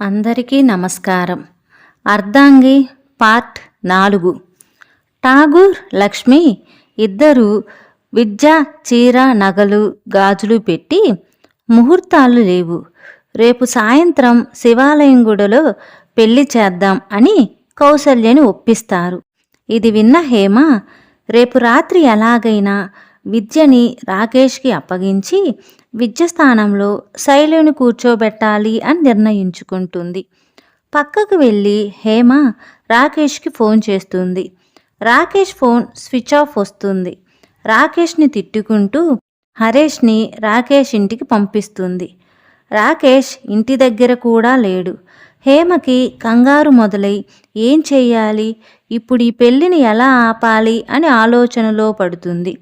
అందరికీ నమస్కారం. అర్ధాంగి పార్ట్ నాలుగు. ఠాగూర్ లక్ష్మి ఇద్దరు విద్య చీర నగలు గాజులు పెట్టి ముహూర్తాలు లేవు. రేపు సాయంత్రం శివాలయం గుడలో పెళ్ళి చేద్దాం అని కౌసల్యని ఒప్పిస్తారు. ఇది విన్న హేమ రేపు రాత్రి ఎలాగైనా విద్యని రాకేష్కి అప్పగించి విద్య స్థానంలో శైలుని కూర్చోబెట్టాలి అని నిర్ణయించుకుంటుంది. పక్కకు వెళ్ళి హేమ రాకేష్కి ఫోన్ చేస్తుంది. రాకేష్ ఫోన్ స్విచ్ ఆఫ్ వస్తుంది. రాకేష్ని తిట్టుకుంటూ హరేష్ని రాకేష్ ఇంటికి పంపిస్తుంది. రాకేష్ ఇంటి దగ్గర కూడా లేడు. హేమకి కంగారు మొదలై ఏం చేయాలి? ఇప్పుడు ఈ పెళ్ళిని ఎలా ఆపాలి అని ఆలోచనలో పడుతుంది.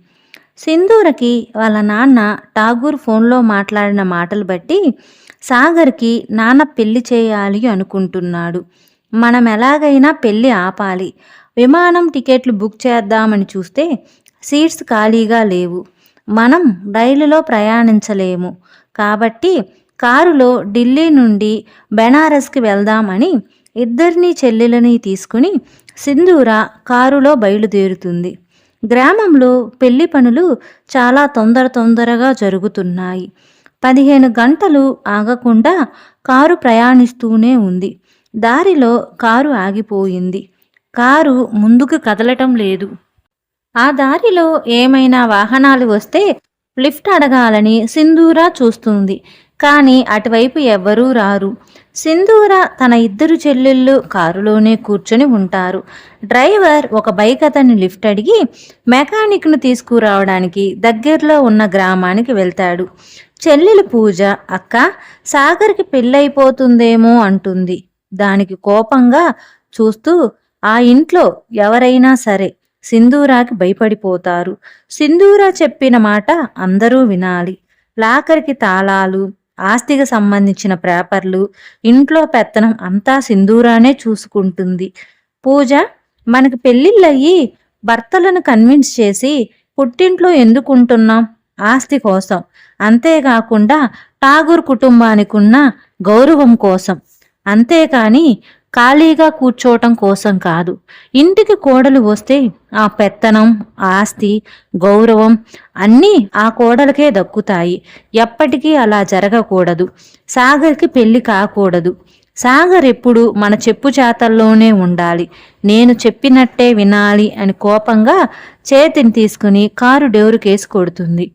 సింధూరకి వాళ్ళ నాన్న ఠాగూర్ ఫోన్లో మాట్లాడిన మాటలు బట్టి సాగర్కి నాన్న పెళ్ళి చేయాలి అనుకుంటున్నాడు. మనం ఎలాగైనా పెళ్ళి ఆపాలి. విమానం టికెట్లు బుక్ చేద్దామని చూస్తే సీట్స్ ఖాళీగా లేవు. మనం రైలులో ప్రయాణించలేము. కాబట్టి కారులో ఢిల్లీ నుండి బెనారస్కి వెళ్దామని ఇద్దరిని చెల్లెలని తీసుకుని సింధూర కారులో బయలుదేరుతుంది. గ్రామంలో పెళ్ళి పనులు చాలా తొందర తొందరగా జరుగుతున్నాయి. పదిహేను గంటలు ఆగకుండా కారు ప్రయాణిస్తూనే ఉంది. దారిలో కారు ఆగిపోయింది. కారు ముందుకు కదలటం లేదు. ఆ దారిలో ఏమైనా వాహనాలు వస్తే లిఫ్ట్ అడగాలని సింధూరా చూస్తుంది. కానీ అటువైపు ఎవ్వరూ రారు. సింధూర తన ఇద్దరు చెల్లెళ్ళు కారులోనే కూర్చొని ఉంటారు. డ్రైవర్ ఒక బైక్ అతన్ని లిఫ్ట్ అడిగి మెకానిక్ను తీసుకురావడానికి దగ్గరలో ఉన్న గ్రామానికి వెళ్తాడు. చెల్లెలు పూజ అక్క సాగర్కి పెళ్ళైపోతుందేమో అంటుంది. దానికి కోపంగా చూస్తూ ఆ ఇంట్లో ఎవరైనా సరే సింధూరాకి భయపడిపోతారు. సింధూరా చెప్పిన మాట అందరూ వినాలి. లాకర్కి తాళాలు ఆస్తికి సంబంధించిన పేపర్లు ఇంట్లో పెత్తనం అంతా సింధూరానే చూసుకుంటుంది. పూజ మనకి పెళ్ళిళ్ళయ్యి భర్తలను కన్విన్స్ చేసి పుట్టింట్లో ఎందుకుంటున్నాం? ఆస్తి కోసం. అంతేకాకుండా ఠాగూర్ కుటుంబానికి ఉన్న గౌరవం కోసం. అంతేకాని ఖాళీగా కూర్చోవటం కోసం కాదు. ఇంటికి కోడలు వస్తే ఆ పెత్తనం ఆస్తి గౌరవం అన్నీ ఆ కోడలకే దక్కుతాయి. ఎప్పటికీ అలా జరగకూడదు. సాగర్కి పెళ్ళి కాకూడదు. సాగర్ ఎప్పుడు మన చెప్పు చేతల్లోనే ఉండాలి. నేను చెప్పినట్టే వినాలి అని కోపంగా చేతిని తీసుకుని కారు డెవరుకేసి కొడుతుంది.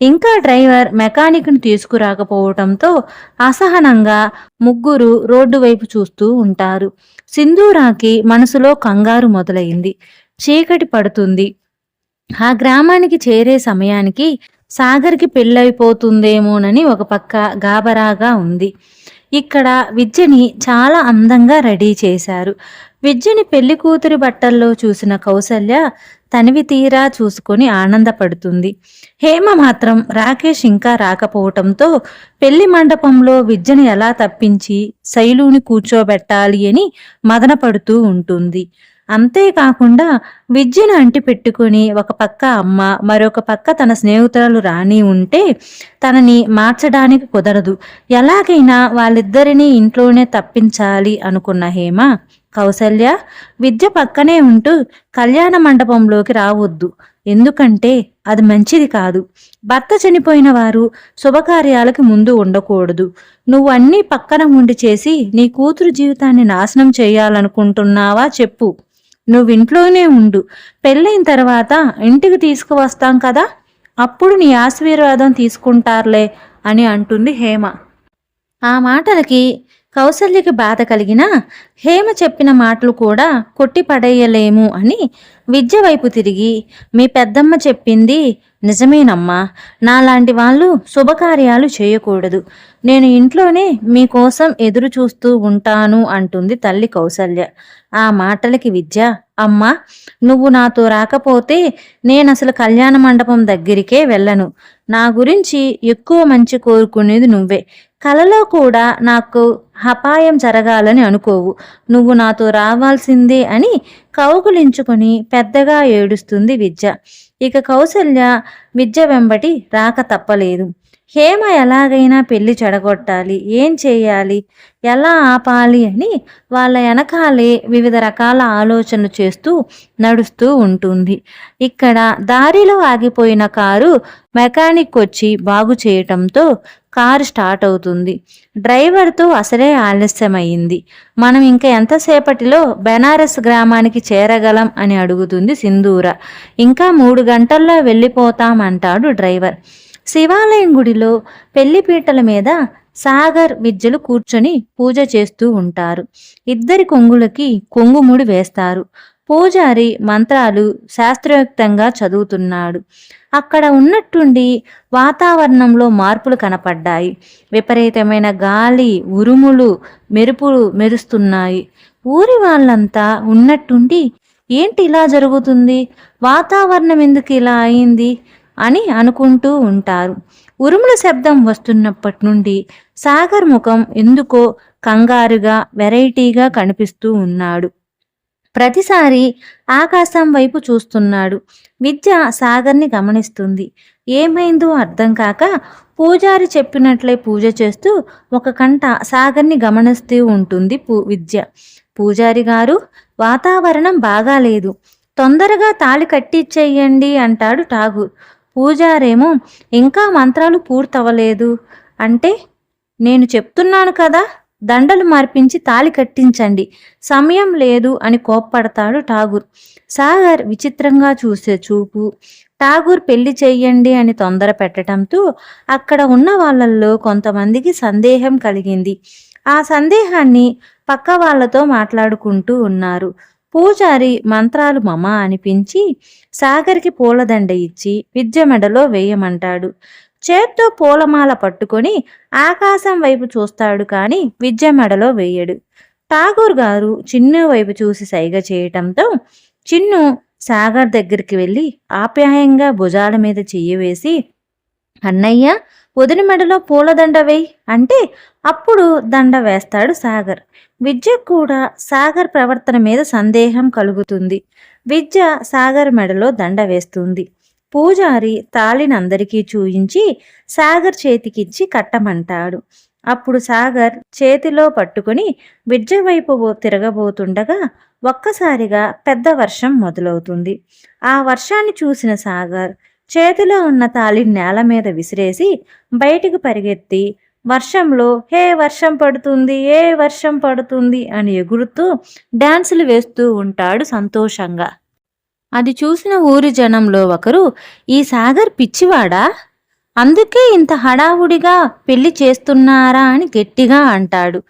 ఇంకా డ్రైవర్ మెకానిక్ను తీసుకురాకపోవటంతో అసహనంగా ముగ్గురు రోడ్డు వైపు చూస్తూ ఉంటారు. సింధూరాకి మనసులో కంగారు మొదలైంది. చీకటి పడుతుంది. ఆ గ్రామానికి చేరే సమయానికి సాగర్కి పెళ్ళైపోతుందేమోనని ఒక పక్క గాబరాగా ఉంది. ఇక్కడ విద్యని చాలా అందంగా రెడీ చేశారు. విద్యని పెళ్ళి కూతురి బట్టల్లో చూసిన కౌసల్య తనివి తీరా చూసుకొని ఆనందపడుతుంది. హేమ మాత్రం రాకేష్ ఇంకా రాకపోవటంతో పెళ్ళి మండపంలో విద్యను ఎలా తప్పించి శైలుని కూర్చోబెట్టాలి అని మదనపడుతూ ఉంటుంది. అంతేకాకుండా విద్యను అంటి పెట్టుకుని ఒక పక్క అమ్మ మరొక పక్క తన స్నేహితురాలు రాని ఉంటే తనని మార్చడానికి కుదరదు. ఎలాగైనా వాళ్ళిద్దరినీ ఇంట్లోనే తప్పించాలి అనుకున్న హేమ కౌసల్య విద్య పక్కనే ఉంటూ కళ్యాణ మండపంలోకి రావద్దు. ఎందుకంటే అది మంచిది కాదు. భర్త చనిపోయిన వారు శుభకార్యాలకు ముందు ఉండకూడదు. నువ్వు అన్నీ పక్కన ఉండి చేసి నీ కూతురు జీవితాన్ని నాశనం చేయాలనుకుంటున్నావా చెప్పు. నువ్వు ఇంట్లోనే ఉండు. పెళ్ళైన తర్వాత ఇంటికి తీసుకువస్తాం కదా? అప్పుడు నీ ఆశీర్వాదం తీసుకుంటారులే అని అంటుంది హేమ. ఆ మాటలకి కౌసల్యకి బాధ కలిగినా హేమ చెప్పిన మాటలు కూడా కొట్టి పడేయలేము అని విద్య వైపు తిరిగి మీ పెద్దమ్మ చెప్పింది నిజమేనమ్మా. నాలాంటి వాళ్ళు శుభకార్యాలు చేయకూడదు. నేను ఇంట్లోనే మీకోసం ఎదురు చూస్తూ ఉంటాను అంటుంది తల్లి కౌసల్య. ఆ మాటలకి విద్య అమ్మా నువ్వు నాతో రాకపోతే నేను అసలు కళ్యాణ మండపం దగ్గరికే వెళ్ళను. నా గురించి ఎక్కువ మంచి కోరుకునేది నువ్వే. కలలో కూడా నాకు అపాయం జరగాలని అనుకోవు. నువ్వు నాతో రావాల్సిందే అని కౌగులించుకొని పెద్దగా ఏడుస్తుంది విద్య. ఇక కౌసల్య విద్య వెంబటి రాక తప్పలేదు. హేమ ఎలాగైనా పెళ్ళి చెడగొట్టాలి. ఏం చేయాలి? ఎలా ఆపాలి అని వాళ్ళ వెనకాలే వివిధ రకాల ఆలోచనలు చేస్తూ నడుస్తూ ఉంటుంది. ఇక్కడ దారిలో ఆగిపోయిన కారు మెకానిక్ వచ్చి బాగు చేయటంతో కారు స్టార్ట్ అవుతుంది. డ్రైవర్తో అసలే ఆలస్యమైంది. మనం ఇంకా ఎంతసేపటిలో బెనారస్ గ్రామానికి చేరగలం అని అడుగుతుంది సింధూర. ఇంకా మూడు గంటల్లో వెళ్ళిపోతాం అంటాడు డ్రైవర్. శివాలయం గుడిలో పెళ్ళిపీటల మీద సాగర్ విద్యలు కూర్చొని పూజ చేస్తూ ఉంటారు. ఇద్దరి కొంగులకి కొంగుముడి వేస్తారు. పూజారి మంత్రాలు శాస్త్రయుక్తంగా చదువుతున్నాడు. అక్కడ ఉన్నట్టుండి వాతావరణంలో మార్పులు కనపడ్డాయి. విపరీతమైన గాలి ఉరుములు మెరుపులు మెరుస్తున్నాయి. ఊరి వాళ్ళంతా ఉన్నట్టుండి ఏంటి ఇలా జరుగుతుంది? వాతావరణం ఎందుకు ఇలా అయింది? అని అనుకుంటూ ఉంటారు. ఉరుముల శబ్దం వస్తున్నప్పటి నుండి సాగర్ ముఖం ఎందుకో కంగారుగా వెరైటీగా కనిపిస్తూ ఉన్నాడు. ప్రతిసారి ఆకాశం వైపు చూస్తున్నాడు. విద్య సాగర్ని గమనిస్తుంది. ఏమైందో అర్థం కాక పూజారి చెప్పినట్లే పూజ చేస్తూ ఒక కంట సాగర్ని గమనిస్తూ ఉంటుంది పూ విద్య. పూజారి గారు వాతావరణం బాగాలేదు. తొందరగా తాళి కట్టిచ్చేయండి అంటాడు ఠాగూర్. పూజారేమో ఇంకా మంత్రాలు పూర్తవలేదు. అంటే నేను చెప్తున్నాను కదా? దండలు మార్పించి తాళి కట్టించండి. సమయం లేదు అని కోప్పడతాడు ఠాగూర్. సాగర్ విచిత్రంగా చూసే చూపు ఠాగూర్ పెళ్ళి చెయ్యండి అని తొందర పెట్టడంతో అక్కడ ఉన్న వాళ్ళల్లో కొంతమందికి సందేహం కలిగింది. ఆ సందేహాన్ని పక్క వాళ్ళతో మాట్లాడుకుంటూ ఉన్నారు. పూజారి మంత్రాలు మమ అనిపించి సాగర్కి పూలదండ ఇచ్చి విద్య మెడలో వేయమంటాడు. చేత్తో పూలమాల పట్టుకొని ఆకాశం వైపు చూస్తాడు కానీ విద్య మెడలో వేయడు. ఠాగూర్ గారు చిన్ను వైపు చూసి సైగ చేయటంతో చిన్ను సాగర్ దగ్గరికి వెళ్ళి ఆప్యాయంగా భుజాల మీద చెయ్యి వేసి అన్నయ్య వదిన మెడలో పూలదండ వేయి అంటే అప్పుడు దండ వేస్తాడు సాగర్. విద్య కూడా సాగర్ ప్రవర్తన మీద సందేహం కలుగుతుంది. విద్య సాగర్ మెడలో దండ వేస్తుంది. పూజారి తాళినందరికీ చూయించి సాగర్ చేతికిచ్చి కట్టమంటాడు. అప్పుడు సాగర్ చేతిలో పట్టుకుని విద్య వైపు తిరగబోతుండగా ఒక్కసారిగా పెద్ద వర్షం మొదలవుతుంది. ఆ వర్షాన్ని చూసిన సాగర్ చేతిలో ఉన్న తాళి నేల మీద విసిరేసి బయటికి పరిగెత్తి వర్షంలో హే వర్షం పడుతుంది ఏ వర్షం పడుతుంది అని ఎగురుతూ డాన్సులు వేస్తూ ఉంటాడు సంతోషంగా. అది చూసిన ఊరి జనంలో ఒకరు ఈ సాగర్ పిచ్చివాడా? అందుకే ఇంత హడావుడిగా పెళ్ళి చేస్తున్నారా? అని గట్టిగా అంటాడు.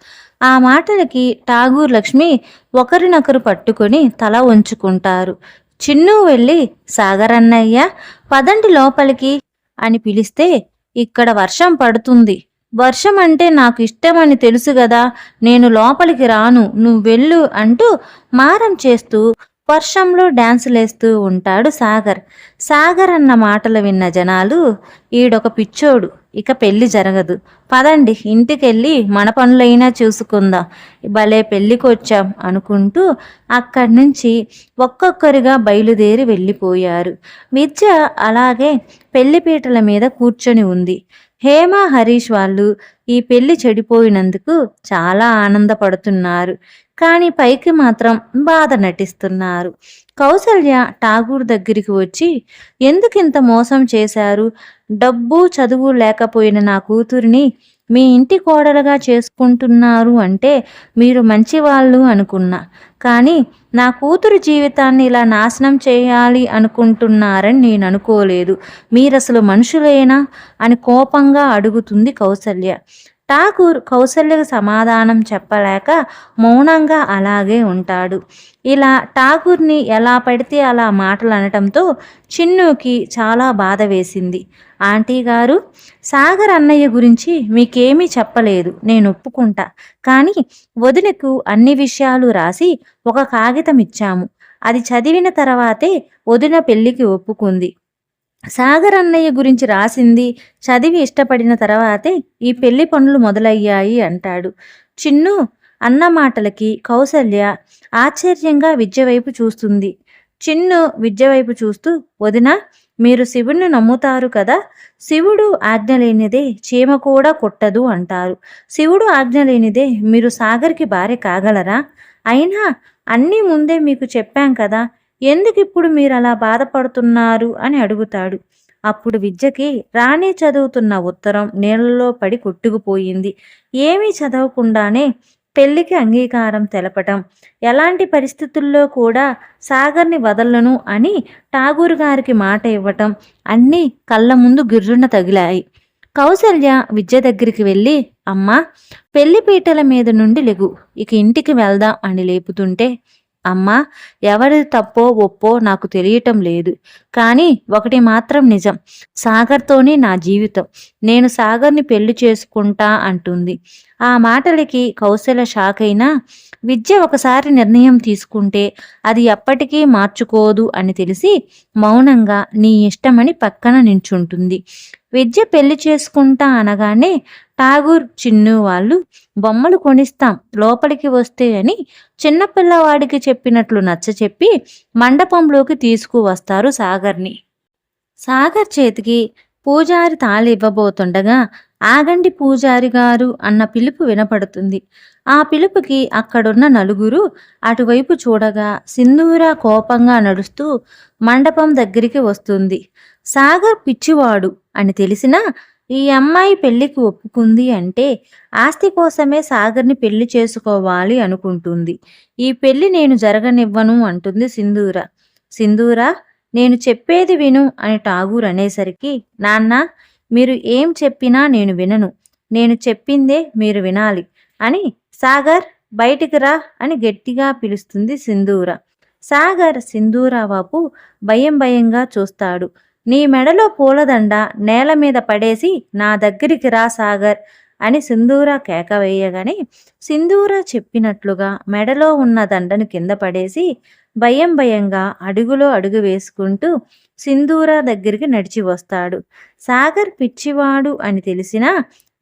ఆ మాటలకి ఠాగూర్ లక్ష్మి ఒకరినొకరు పట్టుకొని తల ఉంచుకుంటారు చిన్ను వెళ్ళి సాగర్ అన్నయ్య పదండి లోపలికి అని పిలిస్తే ఇక్కడ వర్షం పడుతుంది. వర్షం అంటే నాకు ఇష్టమని తెలుసు గదా నేను లోపలికి రాను నువ్వు వెళ్ళు అంటూ మారం చేస్తూ వర్షంలో డ్యాన్సులేస్తూ ఉంటాడు సాగర్. సాగర్ అన్న మాటలు విన్న జనాలు ఈడొక పిచ్చోడు ఇక పెళ్ళి జరగదు. పదండి ఇంటికెళ్ళి మన పనులైనా చూసుకుందాం. భలే పెళ్ళికొచ్చాం అనుకుంటూ అక్కడి నుంచి ఒక్కొక్కరిగా బయలుదేరి వెళ్ళిపోయారు. విద్య అలాగే పెళ్ళిపీటల మీద కూర్చొని ఉంది. హేమ హరీష్ వాళ్ళు ఈ పెళ్ళి చెడిపోయినందుకు చాలా ఆనందపడుతున్నారు. కానీ పైకి మాత్రం బాధ నటిస్తున్నారు. కౌసల్య ఠాగూర్ దగ్గరికి వచ్చి ఎందుకింత మోసం చేశారు? డబ్బు చదువు లేకపోయిన నా కూతురిని మీ ఇంటి కోడలుగా చేసుకుంటున్నారు అంటే మీరు మంచివాళ్ళు అనుకున్నా. కానీ నా కూతురు జీవితాన్ని ఇలా నాశనం చేయాలి అనుకుంటున్నారని నేను అనుకోలేదు. మీరసలు మనుషులేనా? అని కోపంగా అడుగుతుంది కౌసల్య. ఠాకూర్ కౌసల్యకు సమాధానం చెప్పలేక మౌనంగా అలాగే ఉంటాడు. ఇలా ఠాకూర్ని ఎలా పడితే అలా మాటలు అనటంతో చిన్నుకి చాలా బాధ వేసింది. ఆంటీ గారు సాగర్ అన్నయ్య గురించి మీకేమీ చెప్పలేదు నేను ఒప్పుకుంటా. కానీ వదినకు అన్ని విషయాలు రాసి ఒక కాగితం ఇచ్చాము అది చదివిన తర్వాతే వదిన పెళ్ళికి ఒప్పుకుంది. సాగర్ అన్నయ్య గురించి రాసింది చదివి ఇష్టపడిన తర్వాతే ఈ పెళ్ళి పనులు మొదలయ్యాయి అంటాడు. చిన్ను అన్న మాటలకి కౌసల్య ఆశ్చర్యంగా విద్య వైపు చూస్తుంది. చిన్ను విద్య వైపు చూస్తూ వదిన మీరు శివుణ్ణి నమ్ముతారు కదా? శివుడు ఆజ్ఞ లేనిదే చీమ కూడా కొట్టదు అంటారు. శివుడు ఆజ్ఞ లేనిదే మీరు సాగర్కి భార్య కాగలరా? అయినా అన్నీ ముందే మీకు చెప్పాం కదా ఎందుకు ఇప్పుడు మీరు అలా బాధపడుతున్నారు? అని అడుగుతాడు. అప్పుడు విద్యకి రాణి చదువుతున్న ఉత్తరం నీళ్ళలో పడి కొట్టుకుపోయింది. ఏమీ చదవకుండానే పెళ్ళికి అంగీకారం తెలపటం ఎలాంటి పరిస్థితుల్లో కూడా సాగర్ని వదలను అని ఠాగూర్ గారికి మాట ఇవ్వటం అన్నీ కళ్ళ ముందు గిర్రున తగిలాయి. కౌసల్య విద్య దగ్గరికి వెళ్ళి అమ్మా పెళ్ళి పీటల మీద నుండి లెగు. ఇక ఇంటికి వెళ్దాం అని లేపుతుంటే అమ్మా ఎవరి తప్పో ఒప్పో నాకు తెలియటం లేదు. కానీ ఒకటి మాత్రం నిజం. సాగర్తోనే నా జీవితం. నేను సాగర్ని పెళ్ళి చేసుకుంటా అంటుంది. ఆ మాటలకి కౌశల షాక్ అయినా విద్య ఒకసారి నిర్ణయం తీసుకుంటే అది ఎప్పటికీ మార్చుకోదు అని తెలిసి మౌనంగా నీ ఇష్టమని పక్కన నించుంటుంది. విద్య పెళ్ళి చేసుకుంటా అనగానే ఠాగూర్ చిన్ను వాళ్ళు బొమ్మలు కొనిస్తాం లోపలికి వస్తే అని చిన్నపిల్లవాడికి చెప్పినట్లు నచ్చ చెప్పి మండపంలోకి తీసుకువస్తారు సాగర్ని. సాగర్ చేతికి పూజారి తాళి ఇవ్వబోతుండగా ఆగండి పూజారి గారు అన్న పిలుపు వినపడుతుంది. ఆ పిలుపుకి అక్కడున్న నలుగురు అటువైపు చూడగా సింధూర కోపంగా నడుస్తూ మండపం దగ్గరికి వస్తుంది. సాగర్ పిచ్చివాడు అని తెలిసినా ఈ అమ్మాయి పెళ్ళికి ఒప్పుకుంది అంటే ఆస్తి కోసమే సాగర్ని పెళ్ళి చేసుకోవాలి అనుకుంటుంది. ఈ పెళ్ళి నేను జరగనివ్వను అంటుంది సింధూర. సింధూర నేను చెప్పేది విను అని ఠాగూర్ అనేసరికి నాన్న మీరు ఏం చెప్పినా నేను వినను. నేను చెప్పిందే మీరు వినాలి అని సాగర్ బయటికి రా అని గట్టిగా పిలుస్తుంది సింధూర. సాగర్ సింధూర వాపు భయం భయంగా చూస్తాడు. నీ మెడలో పూలదండ నేల మీద పడేసి నా దగ్గరికి రా సాగర్ అని సింధూర కేక వేయగానే సింధూర చెప్పినట్లుగా మెడలో ఉన్న దండను కింద పడేసి భయం భయంగా అడుగులో అడుగు వేసుకుంటూ సింధూర దగ్గరికి నడిచి వస్తాడు. సాగర్ పిచ్చివాడు అని తెలిసినా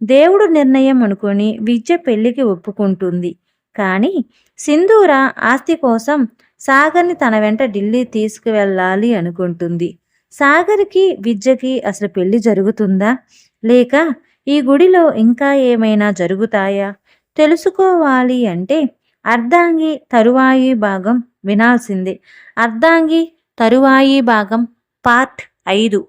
దేవుడు నిర్ణయం అనుకొని విద్య పెళ్ళికి ఒప్పుకుంటుంది. కానీ సింధూర ఆస్తి కోసం సాగర్ని తన వెంట ఢిల్లీ తీసుకువెళ్ళాలి అనుకుంటుంది. సాగర్కి విద్యకి అసలు పెళ్ళి జరుగుతుందా? లేక ఈ గుడిలో ఇంకా ఏమైనా జరుగుతాయా? తెలుసుకోవాలి అంటే అర్ధాంగి తరువాయి భాగం వినాల్సిందే. అర్ధాంగి తరువాయి భాగం పార్ట్ ఐదు.